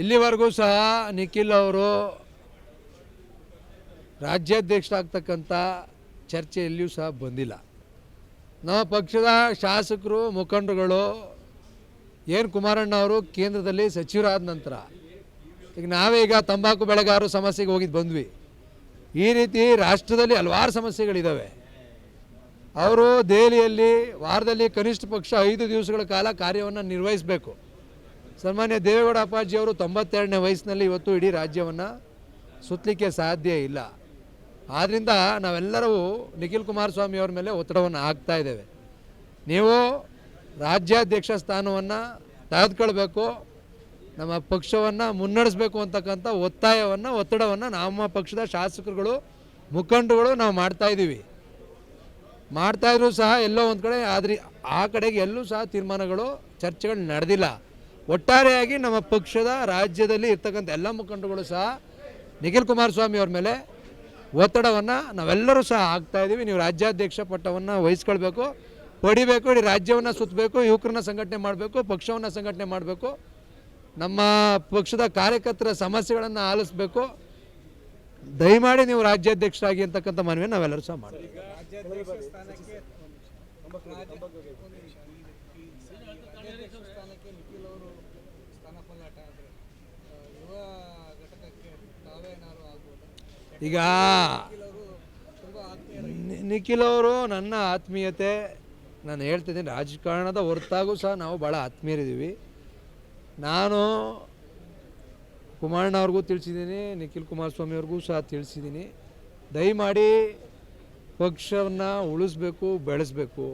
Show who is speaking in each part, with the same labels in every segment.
Speaker 1: ಇಲ್ಲಿವರೆಗೂ ಸಹ ನಿಖಿಲ್ ಅವರು ರಾಜ್ಯಾಧ್ಯಕ್ಷರಾಗ್ತಕ್ಕಂಥ ಚರ್ಚೆ ಎಲ್ಲಿಯೂ ಸಹ ಬಂದಿಲ್ಲ. ನಮ್ಮ ಪಕ್ಷದ ಶಾಸಕರು, ಮುಖಂಡರುಗಳು ಏನು ಕುಮಾರಣ್ಣ ಅವರು ಕೇಂದ್ರದಲ್ಲಿ ಸಚಿವರಾದ ನಂತರ ಈಗ ನಾವೇ ಈಗ ತಂಬಾಕು ಬೆಳೆಗಾರರು ಸಮಸ್ಯೆಗೆ ಹೋಗಿದ್ದು ಬಂದ್ವಿ. ಈ ರೀತಿ ರಾಷ್ಟ್ರದಲ್ಲಿ ಹಲವಾರು ಸಮಸ್ಯೆಗಳಿದ್ದಾವೆ ಅವರು ದೆಹಲಿಯಲ್ಲಿ ವಾರದಲ್ಲಿ ಕನಿಷ್ಠ ಪಕ್ಷ ಐದು ದಿವಸಗಳ ಕಾಲ ಕಾರ್ಯವನ್ನು ನಿರ್ವಹಿಸಬೇಕು. ಸನ್ಮಾನ್ಯ ದೇವೇಗೌಡ ಅಪ್ಪಾಜಿಯವರು ತೊಂಬತ್ತೆರಡನೇ ವಯಸ್ಸಿನಲ್ಲಿ ಇವತ್ತು ಇಡೀ ರಾಜ್ಯವನ್ನು ಸುತ್ತಲಿಕ್ಕೆ ಸಾಧ್ಯ ಇಲ್ಲ. ಆದ್ದರಿಂದ ನಾವೆಲ್ಲರೂ ನಿಖಿಲ್ ಕುಮಾರಸ್ವಾಮಿ ಅವ್ರ ಮೇಲೆ ಒತ್ತಡವನ್ನು ಹಾಕ್ತಾ ಇದ್ದೇವೆ. ನೀವು ರಾಜ್ಯಾಧ್ಯಕ್ಷ ಸ್ಥಾನವನ್ನು ತೆಗೆದುಕೊಳ್ಬೇಕು, ನಮ್ಮ ಪಕ್ಷವನ್ನು ಮುನ್ನಡೆಸಬೇಕು ಅಂತಕ್ಕಂಥ ಒತ್ತಾಯವನ್ನು, ಒತ್ತಡವನ್ನು ನಮ್ಮ ಪಕ್ಷದ ಶಾಸಕರುಗಳು, ಮುಖಂಡರುಗಳು ನಾವು ಮಾಡ್ತಾ ಇದ್ದೀವಿ. ಮಾಡ್ತಾಯಿದ್ರು ಸಹ ಎಲ್ಲೋ ಒಂದು ಕಡೆ, ಆದರೆ ಆ ಕಡೆಗೆ ಎಲ್ಲೂ ಸಹ ತೀರ್ಮಾನಗಳು, ಚರ್ಚೆಗಳು ನಡೆದಿಲ್ಲ. ಒಟ್ಟಾರೆಯಾಗಿ ನಮ್ಮ ಪಕ್ಷದ ರಾಜ್ಯದಲ್ಲಿ ಇರ್ತಕ್ಕಂಥ ಎಲ್ಲ ಮುಖಂಡಗಳು ಸಹ ನಿಖಿಲ್ ಕುಮಾರಸ್ವಾಮಿ ಅವ್ರ ಮೇಲೆ ಒತ್ತಡವನ್ನು ನಾವೆಲ್ಲರೂ ಸಹ ಆಗ್ತಾ ಇದ್ದೀವಿ ನೀವು ರಾಜ್ಯಾಧ್ಯಕ್ಷ ಪಟ್ಟವನ್ನು ವಹಿಸ್ಕೊಳ್ಬೇಕು, ಪಡಿಬೇಕು, ಇಡೀ ರಾಜ್ಯವನ್ನು ಸುತ್ತಬೇಕು, ಯುವಕರನ್ನ ಸಂಘಟನೆ ಮಾಡಬೇಕು, ಪಕ್ಷವನ್ನು ಸಂಘಟನೆ ಮಾಡಬೇಕು, ನಮ್ಮ ಪಕ್ಷದ ಕಾರ್ಯಕರ್ತರ ಸಮಸ್ಯೆಗಳನ್ನು ಆಲಿಸಬೇಕು. ದಯಮಾಡಿ ನೀವು ರಾಜ್ಯಾಧ್ಯಕ್ಷರಾಗಿ ಅಂತಕ್ಕಂಥ ಮನವಿಯನ್ನು ನಾವೆಲ್ಲರೂ ಸಹ ಮಾಡ್ತೀವಿ
Speaker 2: ರಾಜ್ಯಾಧ್ಯಕ್ಷ ಸ್ಥಾನಕ್ಕೆ ರಾಜ್ಯಾಧ್ಯಕ್ಷ ಸ್ಥಾನಕ್ಕೆ ನಿಖಿಲ್ ಅವರು ಸ್ಥಾನ ಪಲ್ಲಾಟ ಆದರೆ ಯುವ ಘಟಕಕ್ಕೆ ತಾವೇನಾದ್ರು ಆಗ್ಬೋದಾ
Speaker 1: ಈಗ
Speaker 2: ನಿಖಿಲ್ ಅವರು
Speaker 1: ನನ್ನ ಆತ್ಮೀಯತೆ ನಾನು ಹೇಳ್ತಿದ್ದೀನಿ ರಾಜಕಾರಣದ ಹೊರತಾಗೂ ಸಹ ನಾವು ಭಾಳ ಆತ್ಮೀಯರಿದ್ದೀವಿ. ನಾನು ಕುಮಾರಣ್ಣ ಅವ್ರಿಗೂ ತಿಳಿಸಿದ್ದೀನಿ ನಿಖಿಲ್ ಕುಮಾರಸ್ವಾಮಿ ಅವ್ರಿಗೂ ಸಹ ತಿಳಿಸಿದ್ದೀನಿ. ದಯಮಾಡಿ ಪಕ್ಷವನ್ನು ಉಳಿಸ್ಬೇಕು ಬೆಳೆಸಬೇಕು.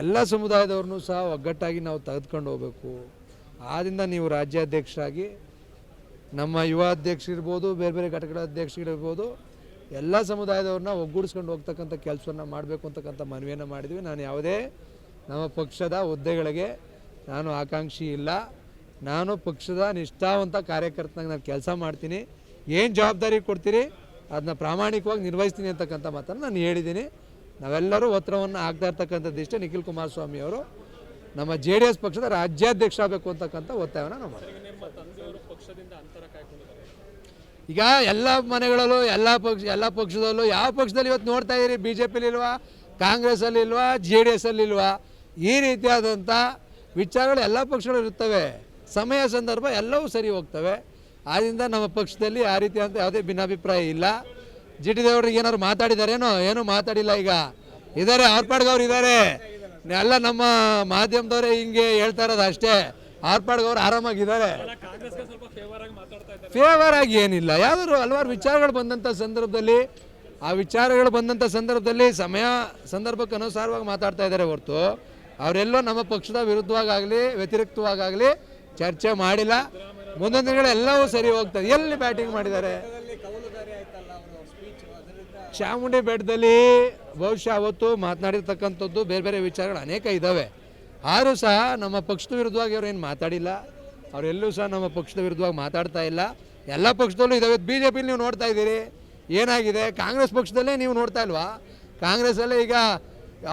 Speaker 1: ಎಲ್ಲ ಸಮುದಾಯದವ್ರನ್ನೂ ಸಹ ಒಗ್ಗಟ್ಟಾಗಿ ನಾವು ತೆಗೆದುಕೊಂಡು ಹೋಗ್ಬೇಕು. ಆದ್ದರಿಂದ ನೀವು ರಾಜ್ಯಾಧ್ಯಕ್ಷರಾಗಿ ನಮ್ಮ ಯುವ ಅಧ್ಯಕ್ಷರಿರ್ಬೋದು ಬೇರೆ ಬೇರೆ ಘಟಕಗಳ ಅಧ್ಯಕ್ಷರಿರ್ಬೋದು ಎಲ್ಲ ಸಮುದಾಯದವ್ರನ್ನ ಒಗ್ಗೂಡಿಸ್ಕೊಂಡು ಹೋಗ್ತಕ್ಕಂಥ ಕೆಲಸವನ್ನು ಮಾಡಬೇಕು ಅಂತಕ್ಕಂಥ ಮನವಿಯನ್ನು ಮಾಡಿದ್ವಿ. ನಾನು ಯಾವುದೇ ನಮ್ಮ ಪಕ್ಷದ ಹುದ್ದೆಗಳಿಗೆ ನಾನು ಆಕಾಂಕ್ಷಿ ಇಲ್ಲ. ನಾನು ಪಕ್ಷದ ನಿಷ್ಠಾವಂತ ಕಾರ್ಯಕರ್ತನಾಗಿ ನಾನು ಕೆಲಸ ಮಾಡ್ತೀನಿ. ಏನು ಜವಾಬ್ದಾರಿ ಕೊಡ್ತೀರಿ? ಅದನ್ನ ಪ್ರಾಮಾಣಿಕವಾಗಿ ನಿರ್ವಹಿಸ್ತೀನಿ ಅಂತಕ್ಕಂಥ ಮಾತನ್ನು ನಾನು ಹೇಳಿದ್ದೀನಿ. ನಾವೆಲ್ಲರೂ ಒತ್ತಡವನ್ನು ಆಗ್ತಾ ಇರ್ತಕ್ಕಂಥದ್ದು ಇಷ್ಟೇ ನಿಖಿಲ್ ಕುಮಾರಸ್ವಾಮಿ ಅವರು ನಮ್ಮ ಜೆ ಡಿ ಎಸ್ ಪಕ್ಷದ ರಾಜ್ಯಾಧ್ಯಕ್ಷ ಆಗಬೇಕು ಅಂತಕ್ಕಂಥ ಒತ್ತಾಯವನ್ನು ನಾವು ಮಾಡ್ತೀವಿ. ಈಗ ಎಲ್ಲ ಮನೆಗಳಲ್ಲೂ, ಎಲ್ಲ ಪಕ್ಷ, ಎಲ್ಲ ಪಕ್ಷದಲ್ಲೂ, ಯಾವ ಪಕ್ಷದಲ್ಲಿ ಇವತ್ತು ನೋಡ್ತಾ ಇದ್ದೀರಿ? ಬಿ ಜೆ ಪಿಲಿ ಇಲ್ವಾ ಕಾಂಗ್ರೆಸ್ಸಲ್ಲಿ ಇಲ್ವಾ ಜೆ ಡಿ ಎಸ್ ಅಲ್ಲಿ ಇಲ್ವಾ ಈ ರೀತಿಯಾದಂಥ ವಿಚಾರಗಳು ಎಲ್ಲ ಪಕ್ಷಗಳು ಇರ್ತವೆ. ಸಮಯ ಸಂದರ್ಭ ಎಲ್ಲವೂ ಸರಿ ಹೋಗ್ತವೆ. ಆದ್ದರಿಂದ ನಮ್ಮ ಪಕ್ಷದಲ್ಲಿ ಆ ರೀತಿ ಅಂತ ಯಾವುದೇ ಭಿನ್ನಾಭಿಪ್ರಾಯ ಇಲ್ಲ. ಜಿ ಟಿ ದೇವ್ರಿಗೆ ಏನಾದ್ರು ಮಾತಾಡಿದಾರೇನೋ? ಏನೂ ಮಾತಾಡಿಲ್ಲ ಈಗ. ಇದ್ದಾರೆ ಆರ್ಪಾಡ್ಗವ್ರು ಇದ್ದಾರೆ ಎಲ್ಲ ನಮ್ಮ ಮಾಧ್ಯಮದವರೇ ಹಿಂಗೆ ಹೇಳ್ತಾ ಇರೋದು ಅಷ್ಟೇ. ಆರ್ಪಾಡ್ಗವ್ರು ಆರಾಮಾಗಿದ್ದಾರೆ. ಫೇವರ್ ಆಗಿ ಏನಿಲ್ಲ. ಯಾವ್ದಾದ್ರು ಹಲವಾರು ವಿಚಾರಗಳು ಬಂದಂಥ ಸಂದರ್ಭದಲ್ಲಿ, ಆ ವಿಚಾರಗಳು ಬಂದಂಥ ಸಂದರ್ಭದಲ್ಲಿ ಸಮಯ, ಸಂದರ್ಭಕ್ಕೆ ಅನುಸಾರವಾಗಿ ಮಾತಾಡ್ತಾ ಇದ್ದಾರೆ ಹೊರತು. ಅವರೆಲ್ಲೋ ನಮ್ಮ ಪಕ್ಷದ ವಿರುದ್ಧವಾಗಲಿ ವ್ಯತಿರಿಕ್ತವಾಗಲಿ ಚರ್ಚೆ ಮಾಡಿಲ್ಲ. ಮುಂದೊಂದು ದಿನಗಳು ಎಲ್ಲವೂ ಸರಿ ಹೋಗ್ತದೆ ಎಲ್ಲಿ ಬ್ಯಾಟಿಂಗ್ ಮಾಡಿದ್ದಾರೆ? ಚಾಮುಂಡಿ ಬೆಟ್ಟದಲ್ಲಿ ಬಹುಶಃ ಅವತ್ತು ಮಾತನಾಡಿರ್ತಕ್ಕಂಥದ್ದು ಬೇರೆ ಬೇರೆ ವಿಚಾರಗಳು ಅನೇಕ ಇದ್ದಾವೆ. ಆದರೂ ಸಹ ನಮ್ಮ ಪಕ್ಷದ ವಿರುದ್ಧವಾಗಿ ಅವ್ರು ಏನು ಮಾತಾಡಿಲ್ಲ. ಅವರೆಲ್ಲೂ ಸಹ ನಮ್ಮ ಪಕ್ಷದ ವಿರುದ್ಧವಾಗಿ ಮಾತಾಡ್ತಾ ಇಲ್ಲ. ಎಲ್ಲ ಪಕ್ಷದಲ್ಲೂ ಇದಾವೆ. ಬಿ ಜೆ ಪಿಲಿ ನೀವು ನೋಡ್ತಾ ಇದ್ದೀರಿ. ಏನಾಗಿದೆ? ಕಾಂಗ್ರೆಸ್ ಪಕ್ಷದಲ್ಲೇ ನೀವು ನೋಡ್ತಾ ಇಲ್ವಾ? ಕಾಂಗ್ರೆಸ್ಸಲ್ಲೇ ಈಗ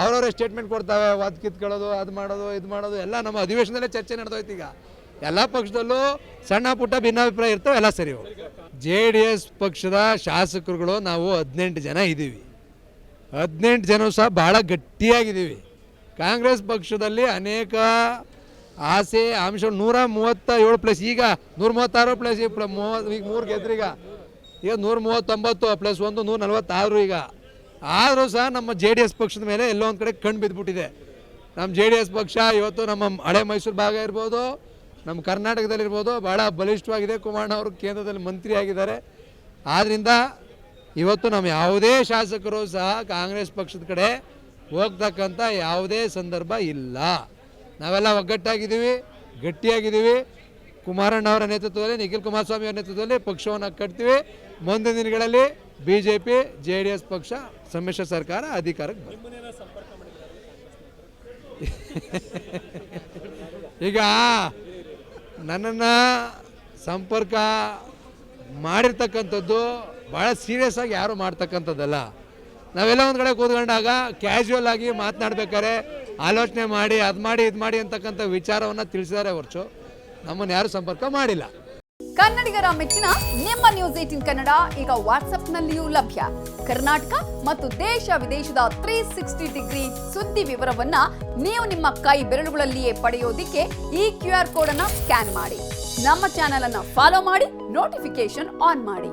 Speaker 1: ಅವ್ರವರೇ ಸ್ಟೇಟ್ಮೆಂಟ್ ಕೊಡ್ತಾವೆ. ವಾದ ಕಿತ್ಕೊಳ್ಳೋದು ಅದು ಮಾಡೋದು, ಇದು ಮಾಡೋದು. ಎಲ್ಲ ನಮ್ಮ ಅಧಿವೇಶನದಲ್ಲೇ ಚರ್ಚೆ ನಡೆದೋಯ್ತು ಈಗ. ಎಲ್ಲ ಪಕ್ಷದಲ್ಲೂ ಸಣ್ಣ ಪುಟ್ಟ ಭಿನ್ನಾಭಿಪ್ರಾಯ ಇರ್ತವೆ. ಎಲ್ಲ ಸರಿ ಜೆ ಡಿ ಎಸ್ ಪಕ್ಷದ ಶಾಸಕರುಗಳು ನಾವು ಹದಿನೆಂಟು ಜನ ಇದ್ದೀವಿ. ಹದಿನೆಂಟು ಜನ ಸಹ ಭಾಳ ಗಟ್ಟಿಯಾಗಿದ್ದೀವಿ. ಕಾಂಗ್ರೆಸ್ ಪಕ್ಷದಲ್ಲಿ ಅನೇಕ ಆಸೆ ಅಂಶ ನೂರ ಮೂವತ್ತ ಏಳು ಪ್ಲಸ್ ಈಗ ನೂರ ಮೂವತ್ತಾರು ಪ್ಲಸ್ ಈಗ ಮೂವತ್ತು ಈಗ ಮೂರು ಈಗ. ನೂರ ಮೂವತ್ತೊಂಬತ್ತು ಪ್ಲಸ್ ಒಂದು ನೂರ ನಲ್ವತ್ತಾರು ಈಗ. ಆದರೂ ಸಹ ನಮ್ಮ ಜೆ ಡಿ ಎಸ್ ಪಕ್ಷದ ಮೇಲೆ ಎಲ್ಲೋ ಒಂದು ಕಡೆ ಕಣ್ಣು ಬಿದ್ದುಬಿಟ್ಟಿದೆ ನಮ್ಮ ಜೆ ಡಿ ಎಸ್ ಪಕ್ಷ ಇವತ್ತು ನಮ್ಮ ಹಳೆ ಮೈಸೂರು ಭಾಗ ಇರ್ಬೋದು, ನಮ್ಮ ಕರ್ನಾಟಕದಲ್ಲಿರ್ಬೋದು ಭಾಳ ಬಲಿಷ್ಠವಾಗಿದೆ. ಕುಮಾರಣ್ಣ ಅವರು ಕೇಂದ್ರದಲ್ಲಿ ಮಂತ್ರಿ ಆಗಿದ್ದಾರೆ. ಆದ್ದರಿಂದ ಇವತ್ತು ನಮ್ಮ ಯಾವುದೇ ಶಾಸಕರು ಸಹ ಕಾಂಗ್ರೆಸ್ ಪಕ್ಷದ ಕಡೆ ಹೋಗ್ತಕ್ಕಂಥ ಯಾವುದೇ ಸಂದರ್ಭ ಇಲ್ಲ. ನಾವೆಲ್ಲ ಒಗ್ಗಟ್ಟಾಗಿದ್ದೀವಿ, ಗಟ್ಟಿಯಾಗಿದ್ದೀವಿ. ಕುಮಾರಣ್ಣ ಅವರ ನೇತೃತ್ವದಲ್ಲಿ, ನಿಖಿಲ್ ಕುಮಾರಸ್ವಾಮಿ ಅವರ ನೇತೃತ್ವದಲ್ಲಿ ಪಕ್ಷವನ್ನು ಕಟ್ತೀವಿ. ಮುಂದಿನ ದಿನಗಳಲ್ಲಿ B J P J D S ಪಕ್ಷ, ಸಮ್ಮಿಶ್ರ ಸರ್ಕಾರ ಅಧಿಕಾರಕ್ಕೆ ಈಗ ನನ್ನನ್ನು ಸಂಪರ್ಕ ಮಾಡಿರ್ತಕ್ಕಂಥದ್ದು ಭಾಳ ಸೀರಿಯಸ್ ಆಗಿ ಯಾರು ಮಾಡ್ತಕ್ಕಂಥದ್ದಲ್ಲ. ನಾವೆಲ್ಲ ಒಂದು ಕಡೆ ಕೂತ್ಕೊಂಡಾಗ ಕ್ಯಾಶುವಲ್ ಆಗಿ ಮಾತನಾಡ್ಬೇಕಾದ್ರೆ ಆಲೋಚನೆ ಮಾಡಿ, ಅದು ಮಾಡಿ, ಇದು ಮಾಡಿ ಅಂತಕ್ಕಂಥ ವಿಚಾರವನ್ನು ತಿಳಿಸಿದ್ದಾರೆ ಹೊರತು ನಮ್ಮನ್ನು ಯಾರು ಸಂಪರ್ಕ ಮಾಡಿಲ್ಲ.
Speaker 3: ಕನ್ನಡಿಗರ ಮೆಚ್ಚಿನ ನಿಮ್ಮ ನ್ಯೂಸ್ ಏಟಿನ್ ಕನ್ನಡ ಈಗ ವಾಟ್ಸ್ಆಪ್ನಲ್ಲಿಯೂ ಲಭ್ಯ. ಕರ್ನಾಟಕ ಮತ್ತು ದೇಶ ವಿದೇಶದ ತ್ರೀ ಸಿಕ್ಸ್ಟಿ ಡಿಗ್ರಿ ಸುದ್ದಿ ವಿವರವನ್ನ ನೀವು ನಿಮ್ಮ ಕೈ ಬೆರಳುಗಳಲ್ಲಿಯೇ ಪಡೆಯೋದಿಕ್ಕೆ ಈ ಕ್ಯೂ ಆರ್ ಕೋಡ್ ಅನ್ನ ಸ್ಕ್ಯಾನ್ ಮಾಡಿ. ನಮ್ಮ ಚಾನೆಲ್ ಅನ್ನ ಫಾಲೋ ಮಾಡಿ ನೋಟಿಫಿಕೇಶನ್ ಆನ್ ಮಾಡಿ.